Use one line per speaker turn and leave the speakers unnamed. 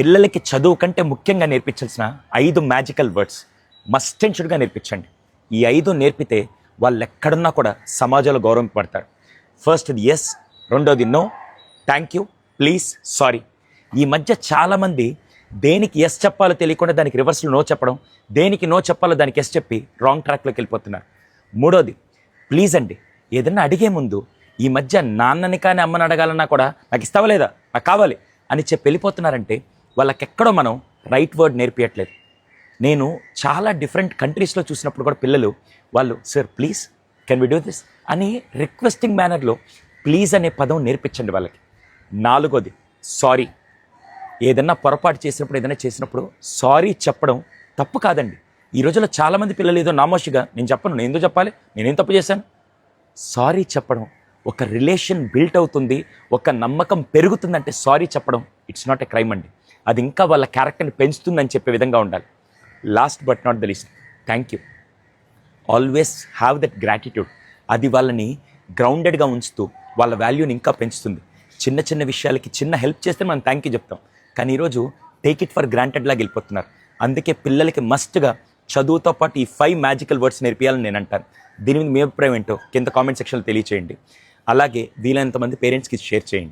పిల్లలకి చదువు కంటే ముఖ్యంగా నేర్పించాల్సిన ఐదు మ్యాజికల్ వర్డ్స్ మస్ట్ అండ్ షుడ్గా నేర్పించండి. ఈ ఐదు నేర్పితే వాళ్ళు ఎక్కడున్నా కూడా సమాజంలో గౌరవం పడతారు. ఫస్ట్ది ఎస్ రెండోది no thank you please sorry ఈ మధ్య చాలామంది దేనికి ఎస్ చెప్పాలో తెలియకుండా దానికి రివర్స్లో నో చెప్పడం దేనికి నో చెప్పాలో దానికి ఎస్ చెప్పి రాంగ్ ట్రాక్లోకి వెళ్ళిపోతున్నారు. మూడోది ప్లీజ్ అండి ఏదన్నా అడిగే ముందు ఈ మధ్య నాన్నని కానీ అమ్మని అడగాలన్నా కూడా నాకు ఇస్తావా లేదా? నాకు కావాలి అని చెప్పి వెళ్ళిపోతున్నారంటే వాళ్ళకెక్కడో మనం రైట్ వర్డ్ నేర్పించట్లేదు నేను చాలా డిఫరెంట్ కంట్రీస్లో చూసినప్పుడు కూడా పిల్లలు వాళ్ళు sir please can we do this అని రిక్వెస్టింగ్ మేనర్లో ప్లీజ్ అనే పదం నేర్పించండి వాళ్ళకి. నాలుగోది సారీ ఏదన్నా పొరపాటు చేసినప్పుడు ఏదైనా చేసినప్పుడు సారీ చెప్పడం తప్పు కాదండి. ఈ రోజుల్లో చాలామంది పిల్లలు ఏదో నామోషిగా నేను చెప్పను నేను ఎందుకు చెప్పాలి? నేనేం తప్పు చేశాను? సారీ చెప్పడం ఒక రిలేషన్ బిల్ట్ అవుతుంది ఒక నమ్మకం పెరుగుతుందంటే సారీ చెప్పడం ఇట్స్ నాట్ ఎ క్రైమ్ అండి. అది ఇంకా వాళ్ళ క్యారెక్టర్ని పెంచుతుందని చెప్పే విధంగా ఉండాలి. Last but not the least thank you always have that gratitude అది వాళ్ళని గ్రౌండెడ్గా ఉంచుతూ వాళ్ళ వాల్యూని ఇంకా పెంచుతుంది. చిన్న చిన్న విషయాలకి చిన్న హెల్ప్ చేస్తే మనం థ్యాంక్ యూ చెప్తాం. కానీ ఈరోజు టేక్ ఇట్ ఫర్ గ్రాంటెడ్ లాగా వెళ్ళిపోతున్నారు. అందుకే పిల్లలకి మస్ట్గా చదువుతో పాటు ఈ ఫైవ్ మ్యాజికల్ వర్డ్స్ నేర్పియాలని నేను అంటాను. దీని మీద మీ అభిప్రాయం ఏంటో కింద కామెంట్ సెక్షన్లో తెలియచేయండి. అలాగే వీలైనంత మంది పేరెంట్స్కి షేర్ చేయండి.